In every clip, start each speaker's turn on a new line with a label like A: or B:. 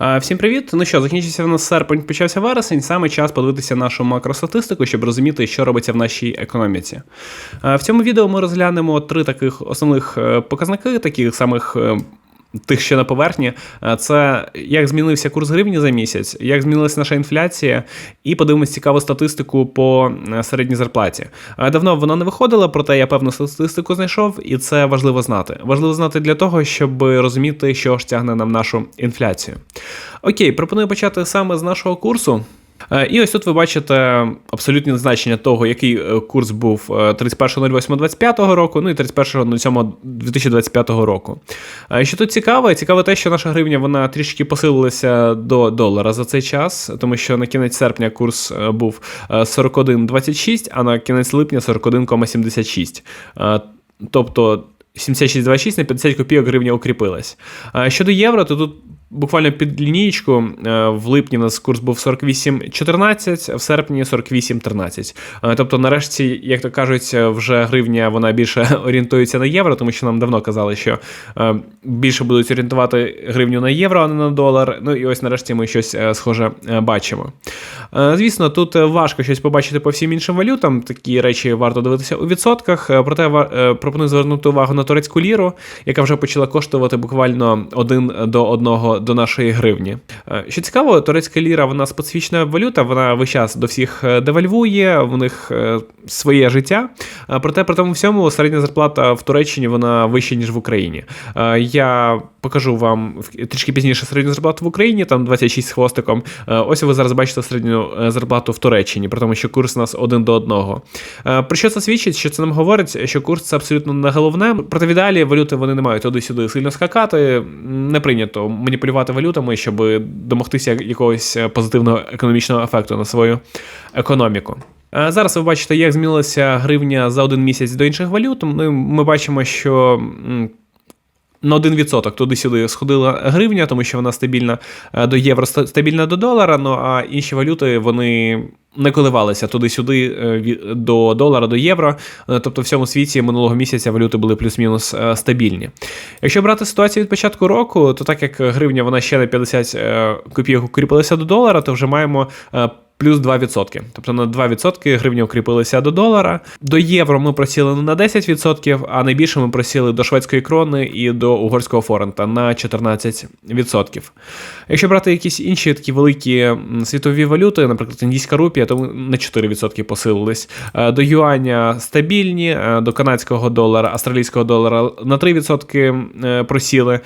A: Всім привіт! Ну що, закінчився в нас серпень, почався вересень. Саме час подивитися нашу макростатистику, щоб розуміти, що робиться в нашій економіці. В цьому відео ми розглянемо три таких основних е, показники, таких самих. Тих, що на поверхні, Е, це як змінився курс гривні за місяць, як змінилася наша інфляція, і подивимось цікаву статистику по е, середній зарплаті. Е, Давно вона не виходила, проте я певну статистику знайшов, і це важливо знати. Важливо знати для того, щоб розуміти, що ж тягне нам нашу інфляцію. Окей, пропоную почати саме з нашого курсу. Е, І ось тут ви бачите абсолютне значення того, який е, курс був е, 31.08.25 року, ну і 31.07.2025 року. Е, Що тут цікаво? Цікаво те, що наша гривня вона трішки посилилася до долара за цей час, тому що на кінець серпня курс е, був е, 41.26, а на кінець липня 41,76. Е, Тобто 76,26 на 50 копійок гривня укріпилась. Щодо євро, то тут буквально під лінієчку е, в липні у нас курс був 48,14, в серпні 48,13. Е, Тобто, нарешті, як то кажуть, вже гривня вона більше орієнтується на євро, тому що нам давно казали, що е, більше будуть орієнтувати гривню на євро, а не на долар. Ну і ось нарешті ми щось схоже бачимо. Звісно, тут важко щось побачити по всім іншим валютам. Такі речі варто дивитися у відсотках. Проте пропоную звернути увагу на турецьку ліру, яка вже почала коштувати буквально один до одного до нашої гривні. Е, Що цікаво, турецька ліра вона специфічна валюта, вона весь час до всіх е, девальвує, в них е, своє життя. Проте при тому всьому середня зарплата в Туреччині вона вища, ніж в Україні. Я покажу вам трішки пізніше середню зарплату в Україні, там 26 з хвостиком. Е, Ось ви зараз бачите середню е, зарплату в Туреччині, при тому, що курс у нас один до одного. Е, Про що це свідчить? Що це нам говорить, що курс це абсолютно не головне. Проте в ідеалі валюти вони не мають туди-сюди сильно скакати. Не прийнято маніпулювати валютами, щоб домогтися якогось позитивного економічного ефекту на свою економіку. Зараз ви бачите, як змінилася гривня за один місяць до інших валют. Ми, ми бачимо, що. На 1% туди-сюди сходила гривня, тому що вона стабільна е, до євро, стабільна до долара. Ну а інші валюти вони не коливалися туди-сюди е, до долара, до євро. Е, Тобто в всьому світі минулого місяця валюти були плюс-мінус стабільні. Якщо брати ситуацію від початку року, то так як гривня вона ще на 50 е, копійок укріпилася до долара, то вже маємо. Плюс 2%. Тобто на 2% гривня укріпилася до долара. До євро ми просіли на 10%, а найбільше ми просіли до шведської крони і до угорського форента на 14%. Якщо брати якісь інші такі великі світові валюти, наприклад, індійська рупія, то на 4% посилились. Е, До юаня стабільні, е, до канадського долара, австралійського долара на 3% е, просіли.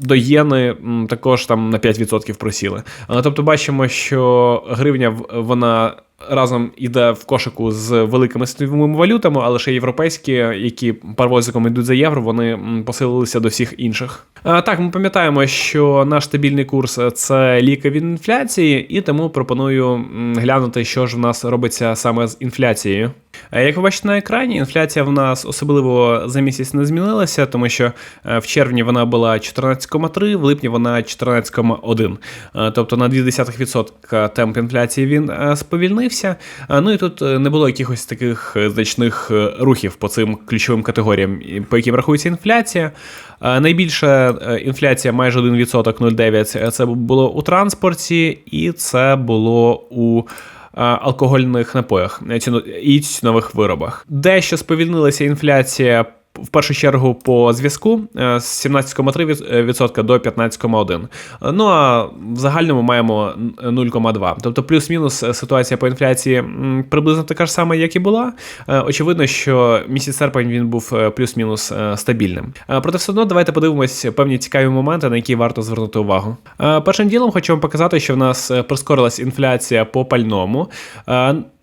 A: До єни також там на 5% просіли. Тобто бачимо, що гривня вона разом іде в кошику з великими світовими валютами, але ще європейські, які паровозиком йдуть за євро, вони посилилися до всіх інших. Так, ми пам'ятаємо, що наш стабільний курс це ліки від інфляції, і тому пропоную глянути, що ж в нас робиться саме з інфляцією. Е, Як ви бачите на екрані, інфляція в нас особливо за місяць не змінилася, тому що е, в червні вона була 14,3, в липні вона 14,1. Е, Тобто на 0,2% темп інфляції він сповільнився. Ну і тут не було якихось таких значних рухів по цим ключовим категоріям, по яким рахується інфляція. Найбільша інфляція майже 1% 0,9 це було у транспорті, і це було у алкогольних напоях е, і цінових виробах. Дещо сповільнилася інфляція. В першу чергу по зв'язку е, з 17,3% до 15,1%. Е, Ну а в загальному маємо 0,2%. Тобто плюс-мінус е, ситуація по інфляції приблизно така ж сама, як і була. Е, Очевидно, що місяць серпень він був плюс-мінус стабільним. Проте все одно давайте подивимось певні цікаві моменти, на які варто звернути увагу. Першим ділом хочу вам показати, що в нас прискорилась інфляція по пальному.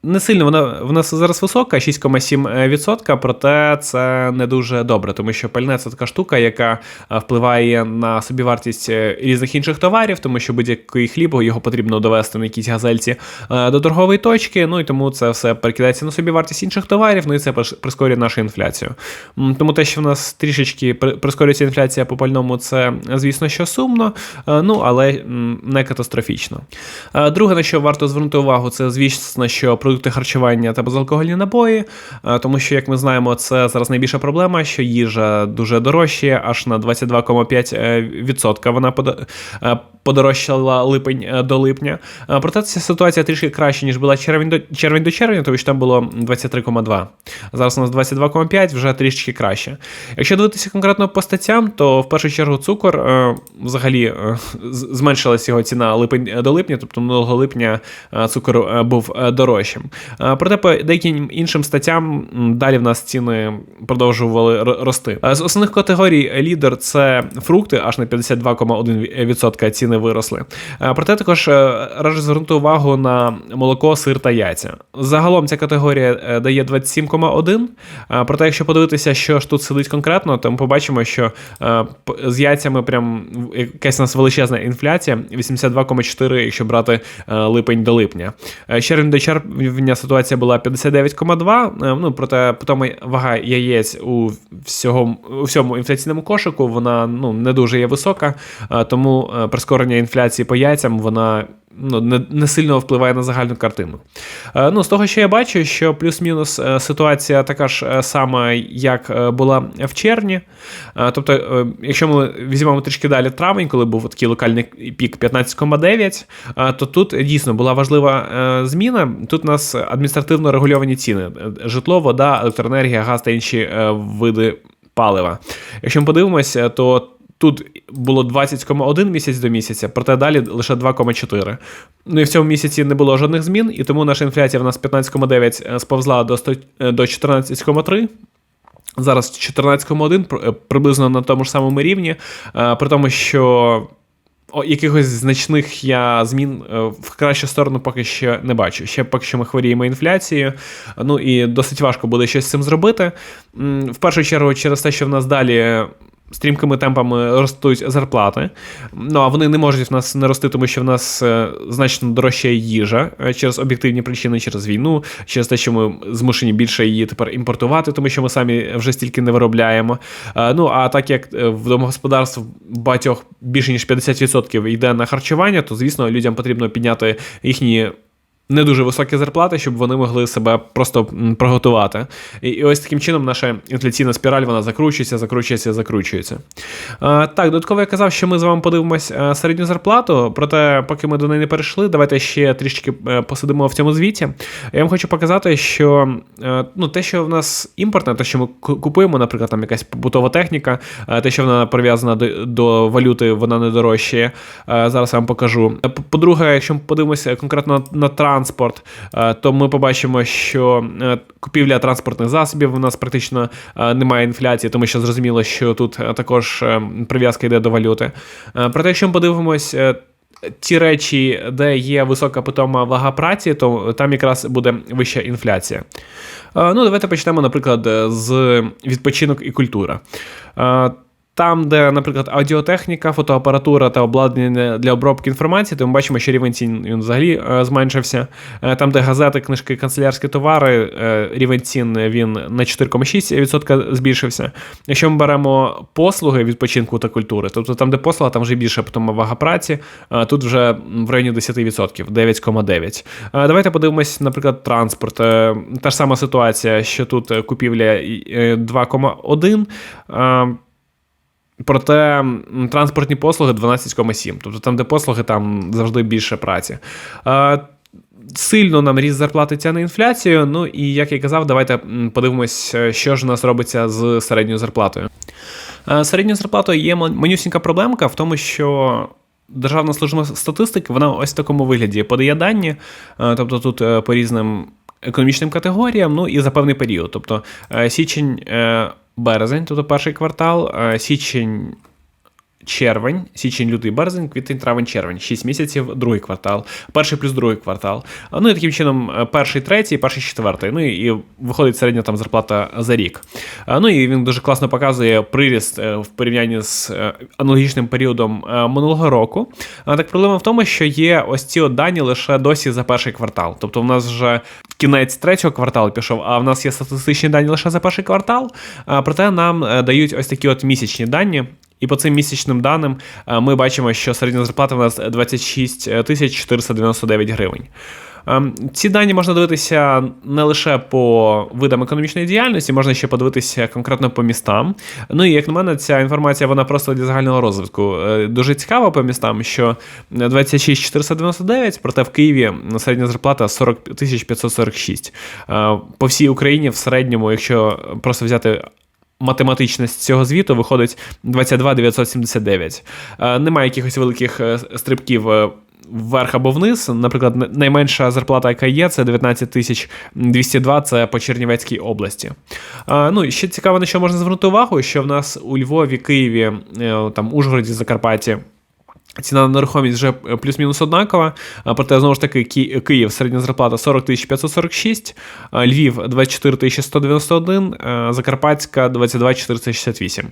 A: Е, Не сильно вона в нас зараз висока, 6,7%, проте це не дуже добре, тому що пальне це така штука, яка е, впливає на собівартість е, різних інших товарів, тому що будь-який хліб його потрібно довести на якійсь газельці е, до торгової точки. Ну і тому це все перекидається на собівартість інших товарів. Ну і це прискорює нашу інфляцію. Тому те, що в нас трішечки прискорюється інфляція по пальному, це звісно, що сумно, е, ну але не катастрофічно. Е, Друге, на що варто звернути увагу, це звісно, що продукти продукти харчування та безалкогольні набої, тому що, як ми знаємо, це зараз найбільша проблема, що їжа дуже дорожчає, аж на 22,5% вона подорожчала липень до липня. Проте ця ситуація трішки краще, ніж була червень до червень до червня, тому що там було 23,2. Зараз у нас 22,5, вже трішки краще. Якщо дивитися конкретно по статтям, то в першу чергу цукор е, взагалі е, зменшилася його ціна липень до липня, тобто минулого липня е, цукор е, був е, дорожчим. Е, проте по деяким іншим статтям далі в нас ціни продовжували рости. З основних категорій лідер це фрукти, аж на 52,1% ціни виросли. Проте також раджу звернути увагу на молоко, сир та яйця. Загалом ця категорія дає 27,1%. Проте, якщо подивитися, що ж тут сидить конкретно, то ми побачимо, що з яйцями прям якась у нас величезна інфляція 82,4%, якщо брати липень до липня. Червень до червня ситуація була 59,2%. Ну проте потім вага яєць у всього у всьому інфляційному кошику вона ну не дуже є висока, тому прискорення інфляції по яйцям вона ну, не не сильно впливає на загальну картину. Е, ну, З того, що я бачу, що плюс-мінус е, ситуація така ж е, сама, як була в червні. Тобто, якщо ми візьмемо трішки далі травень, коли був такий локальний пік 15,9, то тут дійсно була важлива зміна. Тут у нас адміністративно регульовані ціни: житло, вода, електроенергія, газ та інші види палива. Якщо ми подивимося, то Тут було 20,1 місяць до місяця, проте далі лише 2,4. Ну і в цьому місяці не було жодних змін, і тому наша інфляція в нас 15,9 е, сповзла до 100, е, до 14,3. Зараз 14,1 е, приблизно на тому ж самому рівні, при тому, що якихось значних я змін в кращу сторону поки що не бачу. Ще поки що ми хворіємо інфляцією, ну і досить важко буде щось з цим зробити. В першу чергу, через те, що в нас далі стрімкими темпами ростуть зарплати. Ну а вони не можуть в нас не рости, тому що в нас е, значно дорожча їжа е, через об'єктивні причини, через війну, через те, що ми змушені більше її тепер імпортувати, тому що ми самі вже стільки не виробляємо. Е, ну а так як в домогосподарств багатьох більше ніж 50% йде на харчування, то звісно людям потрібно підняти їхні не дуже високі зарплати, щоб вони могли себе просто приготувати. І, і ось таким чином наша інфляційна спіраль вона закручується, закручується, закручується. А, Так, додатково я казав, що ми з вами подивимось середню зарплату, проте, поки ми до неї не перейшли, давайте ще трішки е, посидимо в цьому звіті. Я вам хочу показати, що е, ну, те, що в нас імпортне, те, що ми купуємо, наприклад, там якась побутова техніка, е, те, що вона прив'язана до, до валюти, вона не дорожчає. Зараз я вам покажу. По-друге, якщо ми подивимося конкретно на транспорт, транспорт, е, то ми побачимо, що е, купівля транспортних засобів у нас практично е, немає інфляції, тому що зрозуміло, що тут також прив'язка йде до валюти. Проте, якщо ми подивимось. Ті речі, де є висока питома вага праці, то там якраз буде вища інфляція. Ну, давайте почнемо, наприклад, з відпочинок і культура. Там, де, наприклад, аудіотехніка, фотоапаратура та обладнання для обробки інформації, то ми бачимо, що рівень цін він взагалі е, зменшився. Е, там, де газети, книжки, канцелярські товари, е, рівень цін він на 4,6% збільшився. Якщо ми беремо послуги відпочинку та культури, тобто там, де послуга, там вже більше потім вага праці, тут вже в районі 10%, 9,9%. Давайте подивимось, наприклад, транспорт. Та ж сама ситуація, що тут купівля 2,1%. Проте транспортні послуги 12,7. Тобто там, де послуги, там завжди більше праці. Сильно нам ріст зарплати тягне інфляцію. Ну і як я казав, давайте подивимось, що ж у нас робиться з середньою зарплатою. Середньою зарплатою є манюсінька проблемка в тому, що. Державна служба статистики, вона ось в такому вигляді подає дані, тобто тут е, по різним економічним категоріям, ну і за певний період. Тобто е, січень е, тобто перший квартал, е, січень. Червень, січень, лютий, березень, квітень, травень, червень, 6 місяців, другий квартал, перший плюс другий квартал. Ну і таким чином, е, перший, третій, перший, четвертий. Ну і виходить середня там зарплата за рік. Е, ну і він дуже класно показує приріст в порівнянні з аналогічним періодом минулого року. Так проблема в тому, що є ось ці дані лише досі за перший квартал. Тобто, в нас вже кінець третього кварталу пішов, а в нас є статистичні дані лише за перший квартал. Проте нам е, дають ось такі от місячні дані. І по цим місячним даним е, ми бачимо, що середня зарплата у нас 26 тисяч 499 гривень. Ем, ці дані можна дивитися не лише по видам економічної діяльності, можна ще подивитися конкретно по містам. Ну і як на мене, ця інформація вона просто для загального розвитку. Е, дуже цікава по містам, що 26 499, проте в Києві середня зарплата 40 546. Е, по всій Україні в середньому, якщо просто взяти математичність цього звіту виходить 22 979. Е, немає якихось великих е, стрибків. Е, вверх або вниз, наприклад, найменша зарплата, яка є, це 19 тисяч 202, це по Чернівецькій області. Ну, ще цікаво, на що можна звернути увагу, що в нас у Львові, Києві, там Ужгороді, Закарпатті Ціна на нерухомість вже е, плюс-мінус однакова. Проте, знову ж таки, Київ середня зарплата 40 546, Львів 24 191, Закарпатська 22 468.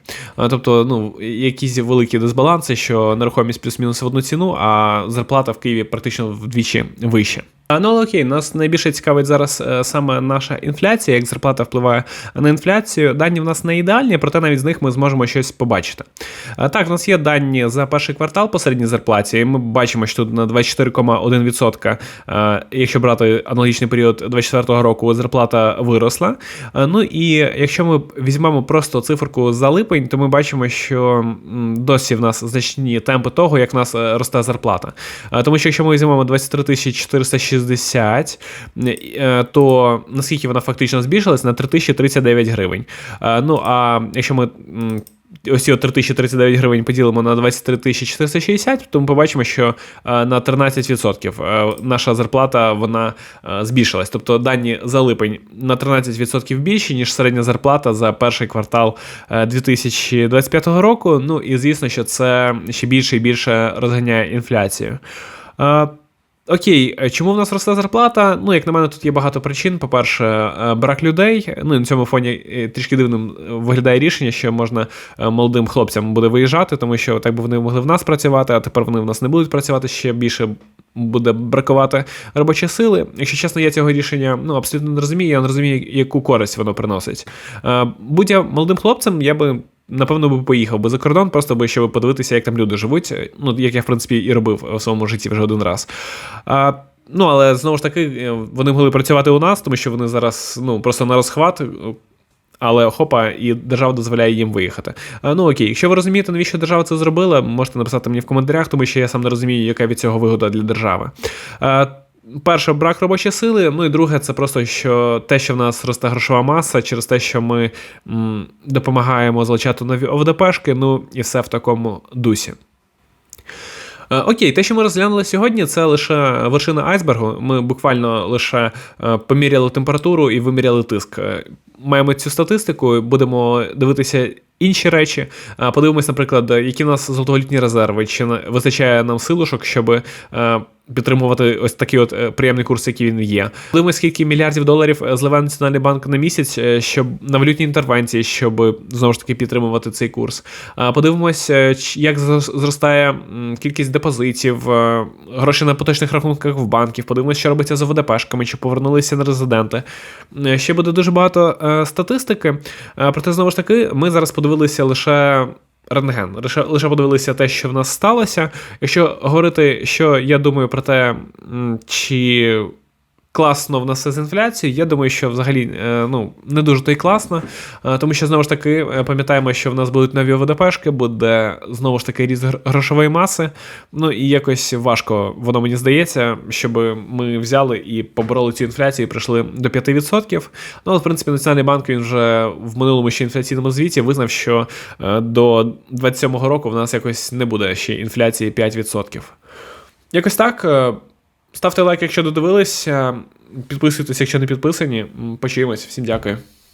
A: Тобто, ну, якісь великі дисбаланси, що нерухомість плюс-мінус в одну ціну, а зарплата в Києві практично вдвічі вище. Ну, але окей, нас найбільше цікавить зараз е, саме наша інфляція, як зарплата впливає на інфляцію. Дані в нас не ідеальні, проте навіть з них ми зможемо щось побачити. Так, в нас є дані за перший квартал по середній зарплаті, і ми бачимо, що тут на 24,1%, е, якщо брати аналогічний період 2024 року, зарплата виросла. Е, ну і якщо ми візьмемо просто циферку за липень, то ми бачимо, що досі в нас значні темпи того, як в нас росте зарплата. Тому що якщо ми візьмемо 23 460 60, е, то наскільки вона фактично збільшилась на 3039 гривень. Е, ну а якщо ми. Ось ці 3039 гривень поділимо на 23 460, то ми побачимо, що е, на 13% наша зарплата вона збільшилась. Тобто дані за липень на 13% більші, ніж середня зарплата за перший квартал 2025 року. Ну і звісно, що це ще більше і більше розганяє інфляцію. Окей, е, чому в нас росте зарплата? Ну, як на мене, тут є багато причин. По-перше, е, брак людей. Ну і на цьому фоні е, трішки дивним виглядає рішення, що можна молодим хлопцям буде виїжджати, тому що так би вони могли в нас працювати, а тепер вони в нас не будуть працювати ще більше. Буде бракувати робочої сили. Якщо чесно, я цього рішення ну абсолютно не розумію. Я не розумію, яку користь воно приносить. Будь я молодим хлопцем, я би напевно би поїхав би за кордон, просто би щоб подивитися, як там люди живуть. Ну, як я, в принципі, і робив у своєму житті вже один раз. А, Ну, але знову ж таки, е, вони могли працювати у нас, тому що вони зараз ну, просто на розхват. Але хопа, і держава дозволяє їм виїхати. А, ну окей, якщо ви розумієте, навіщо держава це зробила, можете написати мені в коментарях, тому що я сам не розумію, яка від цього вигода для держави. А, Перше, брак робочої сили. Ну і друге, це просто що те, що в нас росте грошова маса, через те, що ми м, допомагаємо залучати нові ОВДПшки, ну і все в такому дусі. Е, окей, те, що ми розглянули сьогодні, це лише вершина айсбергу. Ми буквально лише е, поміряли температуру і виміряли тиск. Е, маємо цю статистику, будемо дивитися інші речі. Подивимось, наприклад, які в нас золотовалютні резерви, чи вистачає нам силушок, щоб підтримувати ось такий от е, приємний курс, який він є. Подивимось, скільки мільярдів доларів е, зливає Національний банк на місяць, е, щоб на валютні інтервенції, щоб знову ж таки підтримувати цей курс. Подивимось, як зростає кількість депозитів, гроші на поточних рахунках в банків. Подивимось, що робиться з ОВДПшками, чи повернулися на резиденти. Ще буде дуже багато статистики. Проте знову ж таки, ми зараз подивилися лише рентген. Лише, лише подивилися те, що в нас сталося. Якщо говорити, що я думаю про те, чи класно в нас з інфляцією. Я думаю, що взагалі е, ну, не дуже то й класно, е, тому що знову ж таки е, пам'ятаємо, що в нас будуть нові ОВДПшки, буде знову ж таки ріст грошової маси. Ну і якось важко воно мені здається, щоб ми взяли і побороли цю інфляцію і прийшли до 5%. Ну, в принципі, Національний банк він вже в минулому ще інфляційному звіті визнав, що до 2027 року в нас якось не буде ще інфляції 5%. Якось так. Ставте лайк, якщо додивилися. Підписуйтесь, якщо не підписані. Почуємось. Всім дякую.